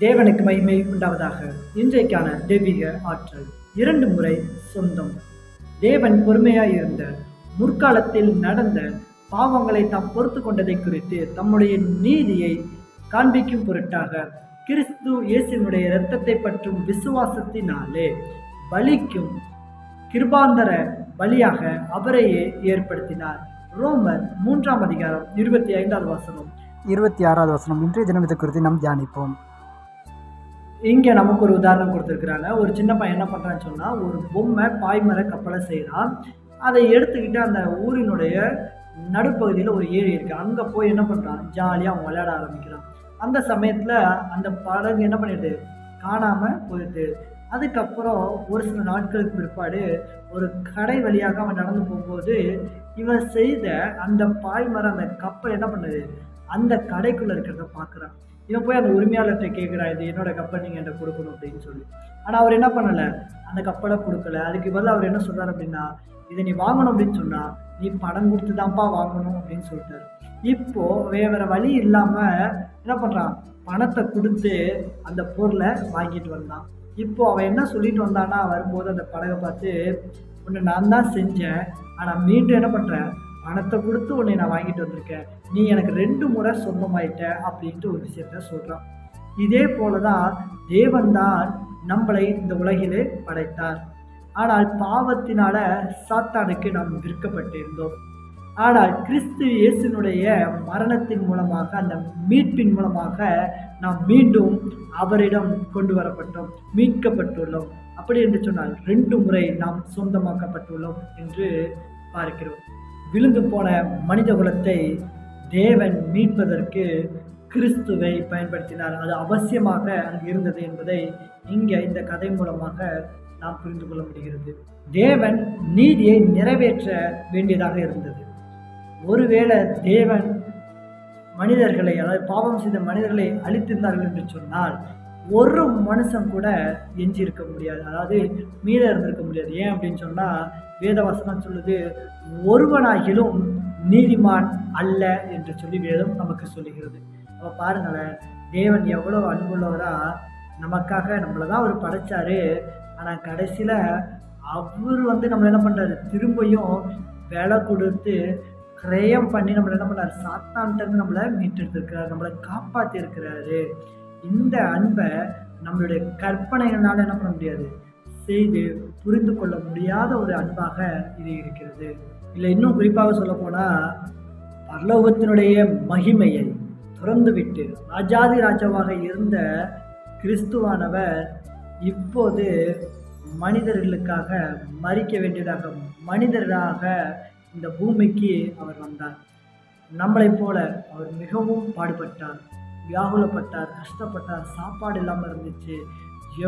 தேவனுக்கு மகிமை உண்டாவதாக. இன்றைக்கான தெய்வீக ஆற்றல். இரண்டு முறை சொந்தம். தேவன் பொறுமையாக இருந்த முற்காலத்தில் நடந்த பாவங்களை தாம் பொறுத்து கொண்டதை குறித்து தம்முடைய நீதியை காண்பிக்கும் பொருட்டாக கிறிஸ்து இயேசுனுடைய இரத்தத்தை பற்றும் விசுவாசத்தினாலே பலிக்கும் கிருபாந்தர பலியாக அவரையே ஏற்படுத்தினார். ரோமர் மூன்றாம் அதிகாரம் இருபத்தி ஐந்தாவது வசனம். இருபத்தி ஆறாவது வசனம். இன்றைய தினம் குறித்து நாம் தியானிப்போம். இங்கே நமக்கு ஒரு உதாரணம் கொடுத்துருக்குறாங்க. ஒரு சின்ன பையன் என்ன பண்ணுறான்னு சொன்னால் ஒரு பொம்மை பாய்மர கப்பலை செய்கிறான் அதை எடுத்துக்கிட்டு அந்த ஊரினுடைய நடுப்பகுதியில் ஒரு ஏரி இருக்குது அங்கே போய் என்ன பண்ணுறான் ஜாலியாக அவன் விளையாட ஆரம்பிக்கிறான். அந்த சமயத்தில் அந்த படகு என்ன பண்ணிடுது? காணாமல் போயிடுது. அதுக்கப்புறம் ஒரு சில நாட்களுக்கு பிற்பாடு ஒரு கடை வழியாக அவன் நடந்து போகும்போது இவன் செய்த அந்த பாய்மரம் அந்த கப்பல் என்ன பண்ணுது? அந்த கடைக்குள்ளே இருக்கிறத பார்க்குறான். இவன் போய் அந்த உரிமையாளர்கிட்ட கேட்குறா இது என்னோட கப்பல் நீங்கள் என்கிட்ட கொடுக்கணும் அப்படின்னு சொல்லி. ஆனால் அவர் என்ன பண்ணலை? அந்த கப்பலை கொடுக்கல. அதுக்கு பதில் அவர் என்ன சொல்கிறார் அப்படின்னா இதை நீ வாங்கணும் அப்படின்னு சொன்னால் நீ பணம் கொடுத்து தான்ப்பா வாங்கணும் அப்படின்னு சொல்லிட்டாரு. இப்போது வேற வழி இல்லாமல் என்ன பண்ணுறான் பணத்தை கொடுத்து அந்த பொருளை வாங்கிட்டு வந்தான். இப்போ அவன் என்ன சொல்லிட்டு வந்தான்னா வரும்போது அந்த படகை பார்த்து உன்னை நான் தான் செஞ்சேன். ஆனால் மீண்டும் என்ன பண்ணுறேன் பணத்தை கொடுத்து உன்னை நான் வாங்கிட்டு வந்திருக்கேன். நீ எனக்கு ரெண்டு முறை சொந்தமாயிட்ட அப்படின்ட்டு ஒரு விஷயத்த சொல்கிறான் இதே போல தான் தேவன் தான் நம்மளை இந்த உலகிலே படைத்தார். ஆனால் பாவத்தினால சாத்தானுக்கு நாம் விற்கப்பட்டிருந்தோம். ஆனால் கிறிஸ்து இயேசுனுடைய மரணத்தின் மூலமாக அந்த மீட்பின் மூலமாக நாம் மீண்டும் அவரிடம் கொண்டு வரப்பட்டோம் மீட்கப்பட்டுள்ளோம். அப்படி என்று சொன்னால் ரெண்டு முறை நாம் சொந்தமாக்கப்பட்டுள்ளோம் என்று பார்க்கிறோம். விழுந்து போன மனித குலத்தை தேவன் மீட்பதற்கு கிறிஸ்துவை பயன்படுத்தினார். அது அவசியமாக அங்கு இருந்தது என்பதை இங்கே இந்த கதை மூலமாக நாம் புரிந்து கொள்ள முடிகிறது. தேவன் நீதியை நிறைவேற்ற வேண்டியதாக இருந்தது. ஒருவேளை தேவன் மனிதர்களை அதாவது பாவம் செய்த மனிதர்களை அழித்திருந்தார்கள் என்று சொன்னால் ஒரு மனுஷன் கூட எஞ்சி இருக்க முடியாது. அதாவது மீத இருந்திருக்க முடியாது. ஏன் அப்படின்னு சொன்னால் வேதவசனம் சொல்லுது ஒருவனாகிலும் நீதிமான் அல்ல என்று சொல்லி வேதம் நமக்கு சொல்லுகிறது. அப்போ பாருங்களேன் தேவன் எவ்வளோ அன்புள்ளவராக நமக்காக நம்மளை தான் அவர் படைச்சாரு. ஆனால் கடைசியில் அவர் வந்து நம்மளை என்ன பண்ணுறாரு திரும்பியும் விலை கொடுத்து கிரயம் பண்ணி நம்மளை என்ன பண்ணார்? சாத்தான்ட்டு நம்மளை மீட்டெடுத்துருக்கிறார் நம்மளை காப்பாற்றிருக்கிறாரு இந்த அன்பை நம்மளுடைய கற்பனைகளால் என்ன பண்ண முடியாது? செய்து புரிந்து கொள்ள முடியாத ஒரு அன்பாக இது இருக்கிறது. இல்லை இன்னும் குறிப்பாக சொல்லப்போனால் பரலோகத்தினுடைய மகிமையை துறந்துவிட்டு ராஜாதி ராஜாவாக இருந்த கிறிஸ்துவானவர் இப்போது மனிதர்களுக்காக மறிக்க வேண்டியதாக மனிதராக இந்த பூமிக்கு அவர் வந்தார். நம்மளைப் போல அவர் மிகவும் பாடுபட்டார். வியாகுலப்பட்டார் கஷ்டப்பட்டார் சாப்பாடு இல்லாமல் இருந்துச்சு.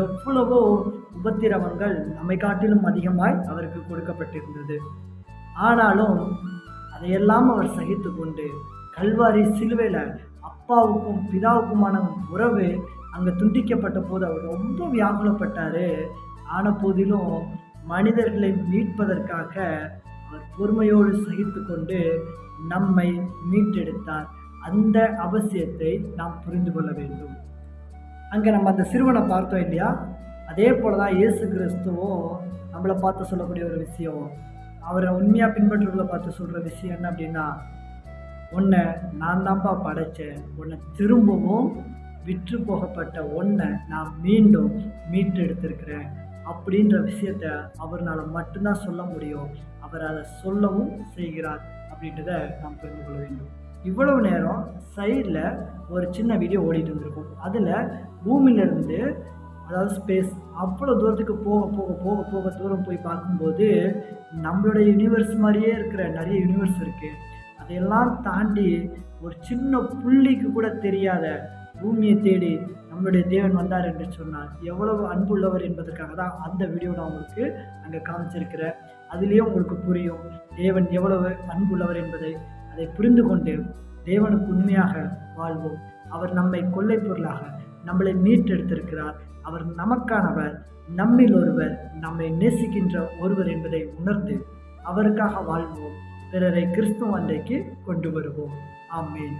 எவ்வளவோ உபத்திரவங்கள் நம்மை காட்டிலும் அதிகமாய் அவருக்கு கொடுக்கப்பட்டிருந்தது. ஆனாலும் அதையெல்லாம் அவர் சகித்து கொண்டு கல்வாரி சிலுவையில் அப்பாவுக்கும் பிதாவுக்குமான உறவு அங்கே துண்டிக்கப்பட்ட போது அவர் ரொம்ப வியாகுலப்பட்டார். ஆன போதிலும் மனிதர்களை மீட்பதற்காக அவர் பொறுமையோடு சகித்து கொண்டு நம்மை மீட்டெடுத்தார். அந்த அவசியத்தை நாம் புரிந்து கொள்ள வேண்டும். அங்கே நம்ம அந்த சிறுவனை பார்த்தோம் இல்லையா? அதே போல தான் இயேசு கிறிஸ்துவோ நம்மளை பார்த்து சொல்லக்கூடிய ஒரு விஷயம். அவரை உண்மையாக பின்பற்றுறவங்களை பார்த்து சொல்கிற விஷயம் என்ன அப்படின்னா உன்னை நான் தான்ப்பா படைத்தேன் உன்னை திரும்பவும் விற்று போகப்பட்ட ஒன்றை நான் மீண்டும் மீட்டெடுத்திருக்கிறேன் அப்படின்ற விஷயத்த அவர்னால் மட்டும்தான் சொல்ல முடியும். அவர் அதை சொல்லவும் செய்கிறார் அப்படின்றத நாம் புரிந்து கொள்ள வேண்டும். இவ்வளவு நேரம் சைடில் ஒரு சின்ன வீடியோ ஓடிட்டு இருந்திருக்கும். அதில் பூமியிலேருந்து அதாவது ஸ்பேஸ் அவ்வளோ தூரத்துக்கு போக போக போக போக தூரம் போய் பார்க்கும்போது நம்மளுடைய யூனிவர்ஸ் மாதிரியே இருக்கிற நிறைய யூனிவர்ஸ் இருக்குது அதையெல்லாம் தாண்டி ஒரு சின்ன புள்ளிக்கு கூட தெரியாத பூமியை தேடி நம்மளுடைய தேவன் வந்தார் என்று சொன்னார் எவ்வளவு அன்புள்ளவர் என்பதற்காக தான் அந்த வீடியோ நான் உங்களுக்கு அங்கே காமிச்சிருக்கிறேன். அதுலேயும் உங்களுக்கு புரியும் தேவன் எவ்வளவு அன்புள்ளவர் என்பதை அதை புரிந்து கொண்டு தேவனுக்கு உண்மையாக வாழ்வோம். அவர் நம்மை கொள்ளை பொருளாக நம்மளை மீட்டெடுத்திருக்கிறார். அவர் நமக்கானவர் நம்மில் ஒருவர் நம்மை நேசிக்கின்ற ஒருவர் என்பதை உணர்ந்து அவருக்காக வாழ்வோம். பிறரை கிறிஸ்துவ அன்றைக்கு கொண்டு வருவோம். ஆமேன்.